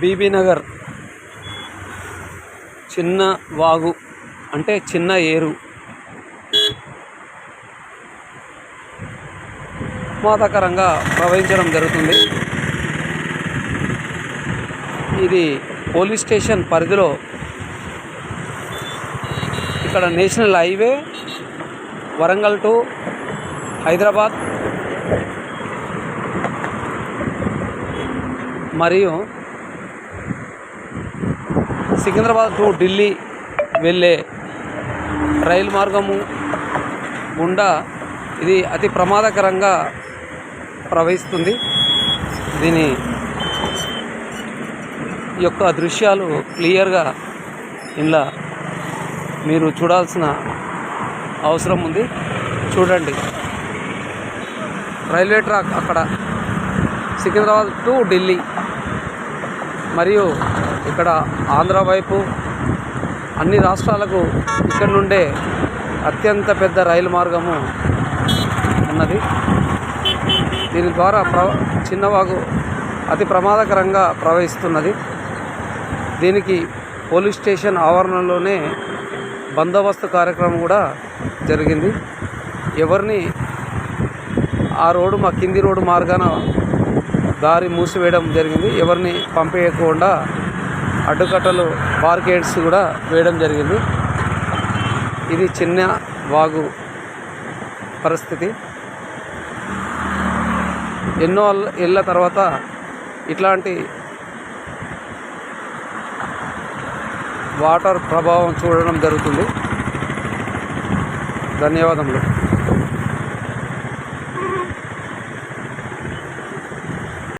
BB Nagar చిన్న వాగు అంటే చిన్న ఏరు. ప్రమాదకరంగా ప్రవహించడం జరుగుతుంది. ఇది పోలీస్ స్టేషన్ పరిధిలో ఇక్కడ national highway Warangal to Hyderabad. మరియు సికింద్రాబాద్ టు ఢిల్లీ వెళ్ళే రైలు మార్గము గుండా ఇది అతి ప్రమాదకరంగా ప్రవహిస్తుంది. దీని యొక్క దృశ్యాలు క్లియర్గా ఇలా మీరు చూడాల్సిన అవసరం ఉంది. చూడండి. రైల్వే ట్రాక్ అక్కడ సికింద్రాబాద్ టు ఢిల్లీ మరియు ఇక్కడ ఆంధ్ర వైపు అన్ని రాష్ట్రాలకు ఇక్కడ నుండే అత్యంత పెద్ద రైలు మార్గము ఉన్నది. దీని ద్వారా ప్ర చిన్నవాగు అతి ప్రమాదకరంగా ప్రవహిస్తున్నది. దీనికి పోలీస్ స్టేషన్ ఆవరణలోనే బందోబస్తు కార్యక్రమం కూడా జరిగింది. ఎవరిని ఆ రోడ్డు మా కింది రోడ్డు మార్గాన దారి మూసివేయడం జరిగింది. ఎవరిని పంపేయకుండా అడ్డుకట్టలు బార్కేడ్స్ కూడా వేయడం జరిగింది. ఇది చిన్న వాగు పరిస్థితి. ఎన్నో ఏళ్ళ తర్వాత ఇట్లాంటి వాటర్ ప్రభావం చూడడం జరుగుతుంది. ధన్యవాదములు.